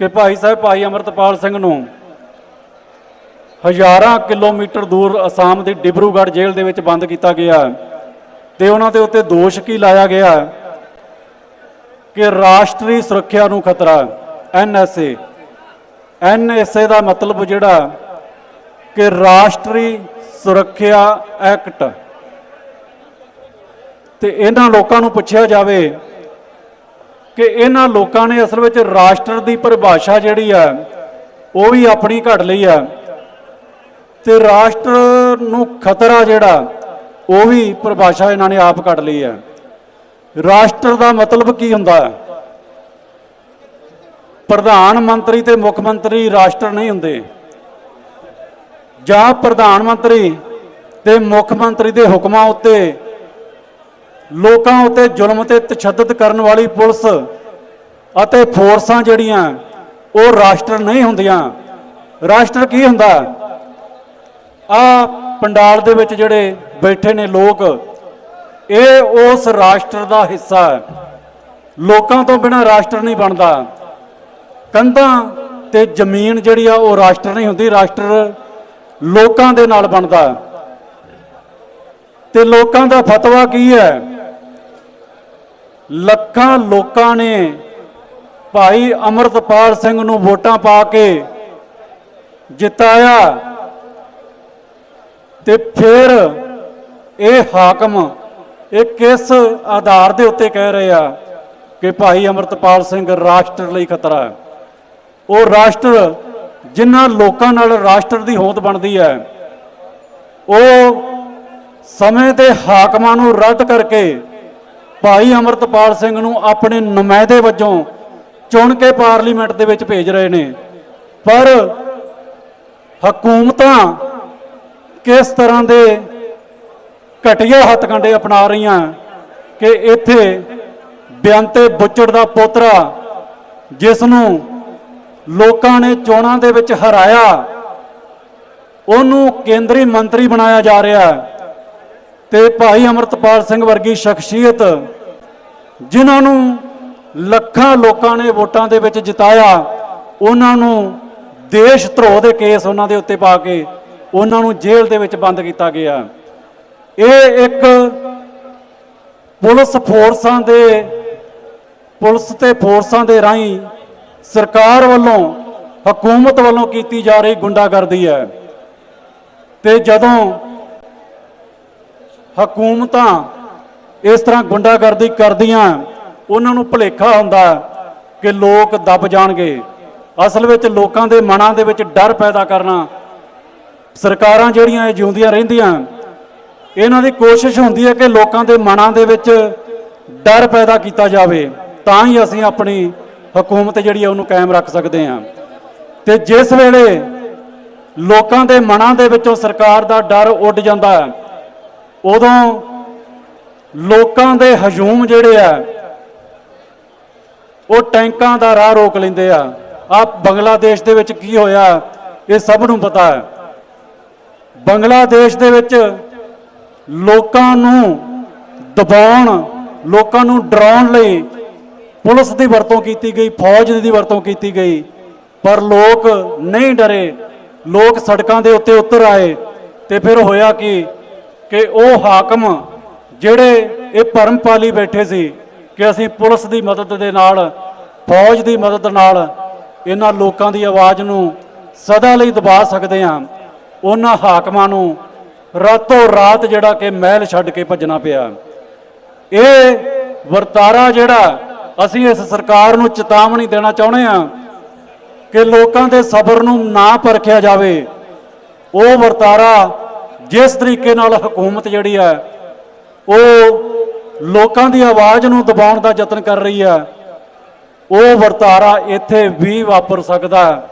ਕਿ ਭਾਈ ਸਾਹਿਬ, ਭਾਈ ਅਮਰਤਪਾਲ ਸਿੰਘ ਨੂੰ ਹਜ਼ਾਰਾਂ ਕਿਲੋਮੀਟਰ ਦੂਰ ਅਸਾਮ ਦੀ ਡਿਬਰੂਗੜ੍ਹ ਜੇਲ੍ਹ ਦੇ ਵਿੱਚ ਬੰਦ ਕੀਤਾ ਗਿਆ ਤੇ ਉਹਨਾਂ ਦੇ ਉੱਤੇ ਦੋਸ਼ ਕੀ ਲਾਇਆ ਗਿਆ ਕਿ ਰਾਸ਼ਟਰੀ ਸੁਰੱਖਿਆ ਨੂੰ ਖਤਰਾ ਐਨਐਸਏ ਐਨਐਸਏ ਦਾ ਮਤਲਬ ਜਿਹੜਾ ਕਿ ਰਾਸ਼ਟਰੀ ਸੁਰੱਖਿਆ ਐਕਟ ਤੇ ਇਹਨਾਂ ਲੋਕਾਂ ਨੂੰ ਪੁੱਛਿਆ ਜਾਵੇ ਕਿ ਇਹਨਾਂ ਲੋਕਾਂ ਨੇ ਅਸਲ ਵਿੱਚ ਰਾਸ਼ਟਰ ਦੀ ਪਰਿਭਾਸ਼ਾ ਜਿਹੜੀ ਆ, ਉਹ ਵੀ ਆਪਣੀ ਘੜ ਲਈ ਆ। ਤੇ ਰਾਸ਼ਟਰ ਨੂੰ ਖਤਰਾ ਜਿਹੜਾ, ਉਹ ਵੀ ਪਰਿਭਾਸ਼ਾ ਇਹਨਾਂ ਨੇ ਆਪ ਘੜ ਲਈ ਹੈ ਰਾਸ਼ਟਰ ਦਾ ਮਤਲਬ ਕੀ ਹੁੰਦਾ? ਹੈ ਪ੍ਰਧਾਨ ਮੰਤਰੀ ਤੇ ਮੁੱਖ ਮੰਤਰੀ ਰਾਸ਼ਟਰ ਨਹੀਂ ਹੁੰਦੇ। ਜਾਂ ਪ੍ਰਧਾਨ ਮੰਤਰੀ ਤੇ ਮੁੱਖ ਮੰਤਰੀ ਦੇ ਹੁਕਮਾਂ ਉੱਤੇ ਲੋਕਾਂ ਉੱਤੇ ਜ਼ੁਲਮ ਤੇ ਤਸ਼ੱਦਦ ਕਰਨ ਵਾਲੀ ਪੁਲਿਸ ਅਤੇ ਫੋਰਸਾਂ ਜਿਹੜੀਆਂ, ਉਹ ਰਾਸ਼ਟਰ ਨਹੀਂ ਹੁੰਦੀਆਂ। ਰਾਸ਼ਟਰ ਕੀ ਹੁੰਦਾ? ਆ ਪੰਡਾਲ ਦੇ ਵਿੱਚ ਜਿਹੜੇ ਬੈਠੇ ਨੇ ਲੋਕ, ਇਹ ਉਸ ਰਾਸ਼ਟਰ ਦਾ ਹਿੱਸਾ ਹੈ। ਲੋਕਾਂ ਤੋਂ ਬਿਨਾ ਰਾਸ਼ਟਰ ਨਹੀਂ ਬਣਦਾ। ਕੰਧਾਂ ਤੇ ਜ਼ਮੀਨ ਜਿਹੜੀ ਆ, ਉਹ ਰਾਸ਼ਟਰ ਨਹੀਂ ਹੁੰਦੀ। ਰਾਸ਼ਟਰ ਲੋਕਾਂ ਦੇ ਨਾਲ ਬਣਦਾ। ਤੇ ਲੋਕਾਂ ਦਾ ਫਤਵਾ ਕੀ ਹੈ? ਲੱਖਾਂ ਲੋਕਾਂ ਨੇ ਭਾਈ ਅਮਰਤਪਾਲ ਸਿੰਘ ਨੂੰ ਵੋਟਾਂ ਪਾ ਕੇ ਜਿਤਾਇਆ ਤੇ ਫਿਰ ਇਹ ਹਾਕਮ ਇਹ ਕਿਸ ਆਧਾਰ ਦੇ ਉੱਤੇ ਕਹਿ ਰਹੇ ਆ ਕਿ ਭਾਈ ਅਮਰਤਪਾਲ ਸਿੰਘ ਰਾਸ਼ਟਰ ਲਈ ਖਤਰਾ ਹੈ? ਉਹ ਰਾਸ਼ਟਰ ਜਿਨ੍ਹਾਂ ਲੋਕਾਂ ਨਾਲ ਰਾਸ਼ਟਰ ਦੀ ਹੋਂਦ ਬਣਦੀ ਹੈ, ਉਹ ਸਮੇਂ ਦੇ ਹਾਕਮਾਂ ਨੂੰ ਰੱਦ ਕਰਕੇ ਭਾਈ ਅਮਰਤਪਾਲ ਸਿੰਘ ਨੂੰ ਆਪਣੇ ਨੁਮਾਇੰਦੇ ਵਜੋਂ ਚੁਣ ਕੇ ਪਾਰਲੀਮੈਂਟ ਦੇ ਵਿੱਚ ਭੇਜ ਰਹੇ ਨੇ। ਪਰ ਹਕੂਮਤਾਂ ਕਿਸ ਤਰ੍ਹਾਂ ਦੇ ਘਟੀਆ ਹੱਥਕੰਡੇ ਅਪਣਾ ਰਹੀਆਂ ਕਿ ਇੱਥੇ ਬਿਆੰਤੇ ਬੁੱਚੜ ਦਾ ਪੋਤਰਾ ਜਿਸ ਨੂੰ ਲੋਕਾਂ ਨੇ ਚੋਣਾਂ ਦੇ ਵਿੱਚ ਹਰਾਇਆ, ਉਹਨੂੰ ਕੇਂਦਰੀ ਮੰਤਰੀ ਬਣਾਇਆ ਜਾ ਰਿਹਾ। ਹੈ ਤੇ ਭਾਈ ਅਮਰਤਪਾਲ ਸਿੰਘ ਵਰਗੀ ਸ਼ਖਸੀਅਤ ਜਿਨ੍ਹਾਂ ਨੂੰ ਲੱਖਾਂ ਲੋਕਾਂ ਨੇ ਵੋਟਾਂ ਦੇ ਵਿੱਚ ਜਿਤਾਇਆ, ਉਹਨਾਂ ਨੂੰ ਦੇਸ਼ ਧਰੋਹ ਦੇ ਕੇਸ ਉਹਨਾਂ ਦੇ ਉੱਤੇ ਪਾ ਕੇ ਉਹਨਾਂ ਨੂੰ ਜੇਲ੍ਹ ਦੇ ਵਿੱਚ ਬੰਦ ਕੀਤਾ ਗਿਆ। ਇਹ ਇੱਕ ਪੁਲਿਸ ਫੋਰਸਾਂ ਦੇ, ਪੁਲਿਸ ਤੇ ਫੋਰਸਾਂ ਦੇ ਰਾਹੀਂ ਸਰਕਾਰ ਵੱਲੋਂ, ਹਕੂਮਤ ਵੱਲੋਂ ਕੀਤੀ ਜਾ ਰਹੀ ਗੁੰਡਾਗਰਦੀ ਹੈ। ਤੇ ਜਦੋਂ ਹਕੂਮਤਾਂ ਇਸ ਤਰ੍ਹਾਂ ਗੁੰਡਾਗਰਦੀ ਕਰਦੀਆਂ, ਉਹਨਾਂ ਨੂੰ ਭੁਲੇਖਾ ਹੁੰਦਾ ਕਿ ਲੋਕ ਦੱਬ ਜਾਣਗੇ। ਅਸਲ ਵਿੱਚ ਲੋਕਾਂ ਦੇ ਮਨਾਂ ਦੇ ਵਿੱਚ ਡਰ ਪੈਦਾ ਕਰਨਾ, ਸਰਕਾਰਾਂ ਜਿਹੜੀਆਂ ਇਹ ਜਿਉਂਦੀਆਂ ਰਹਿੰਦੀਆਂ, ਇਹਨਾਂ ਦੀ ਕੋਸ਼ਿਸ਼ ਹੁੰਦੀ ਹੈ ਕਿ ਲੋਕਾਂ ਦੇ ਮਨਾਂ ਦੇ ਵਿੱਚ ਡਰ ਪੈਦਾ ਕੀਤਾ ਜਾਵੇ, ਤਾਂ ਹੀ ਅਸੀਂ ਆਪਣੀ ਹਕੂਮਤ ਜਿਹੜੀ ਹੈ ਉਹਨੂੰ ਕਾਇਮ ਰੱਖ ਸਕਦੇ ਹਾਂ। ਤੇ ਜਿਸ ਵੇਲੇ ਲੋਕਾਂ ਦੇ ਮਨਾਂ ਦੇ ਵਿੱਚੋਂ ਸਰਕਾਰ ਦਾ ਡਰ ਉੱਡ ਜਾਂਦਾ ਹੈ ਉਦੋਂ ਲੋਕਾਂ ਦੇ ਹਜੂਮ ਜਿਹੜੇ ਆ, ਉਹ ਟੈਂਕਾਂ ਦਾ ਰਾਹ ਰੋਕ ਲੈਂਦੇ ਆ। ਆ ਬੰਗਲਾਦੇਸ਼ ਦੇ ਵਿੱਚ ਕੀ ਹੋਇਆ, ਇਹ ਸਭ ਨੂੰ ਪਤਾ ਹੈ। ਬੰਗਲਾਦੇਸ਼ ਦੇ ਵਿੱਚ ਲੋਕਾਂ ਨੂੰ ਦਬਾਉਣ, ਲੋਕਾਂ ਨੂੰ ਡਰਾਉਣ ਲਈ ਪੁਲਿਸ ਦੀ ਵਰਤੋਂ ਕੀਤੀ ਗਈ, ਫੌਜ ਦੀ ਵਰਤੋਂ ਕੀਤੀ ਗਈ। ਪਰ ਲੋਕ ਨਹੀਂ ਡਰੇ। ਲੋਕ ਸੜਕਾਂ ਦੇ ਉੱਤੇ ਉਤਰ ਆਏ ਤੇ ਫਿਰ ਹੋਇਆ ਕਿ? ਕਿ ਉਹ ਹਾਕਮ ਜਿਹੜੇ ਇਹ ਭਰਮ ਪਾਲੀ ਬੈਠੇ ਸੀ ਕਿ ਅਸੀਂ ਪੁਲਿਸ ਦੀ ਮਦਦ ਦੇ ਨਾਲ, ਫੌਜ ਦੀ ਮਦਦ ਨਾਲ ਇਹਨਾਂ ਲੋਕਾਂ ਦੀ ਆਵਾਜ਼ ਨੂੰ ਸਦਾ ਲਈ ਦਬਾ ਸਕਦੇ ਹਾਂ। ਉਹਨਾਂ ਹਾਕਮਾਂ ਨੂੰ ਰਾਤੋਂ ਰਾਤ ਜਿਹੜਾ ਕਿ ਮਹਿਲ ਛੱਡ ਕੇ ਭੱਜਣਾ ਪਿਆ। ਇਹ ਵਰਤਾਰਾ ਜਿਹੜਾ ਅਸੀਂ ਇਸ ਸਰਕਾਰ ਨੂੰ ਚੇਤਾਵਨੀ ਦੇਣਾ ਚਾਹੁੰਦੇ ਹਾਂ ਕਿ ਲੋਕਾਂ ਦੇ ਸਬਰ ਨੂੰ ਨਾ ਪਰਖਿਆ ਜਾਵੇ। ਉਹ ਵਰਤਾਰਾ ਜਿਸ ਤਰੀਕੇ ਨਾਲ ਹਕੂਮਤ ਜਿਹੜੀ ਹੈ, ਉਹ ਲੋਕਾਂ ਦੀ ਆਵਾਜ਼ ਨੂੰ ਦਬਾਉਣ ਦਾ ਯਤਨ ਕਰ ਰਹੀ ਹੈ, ਉਹ ਵਰਤਾਰਾ ਇੱਥੇ ਵੀ ਵਾਪਰ ਸਕਦਾ ਹੈ।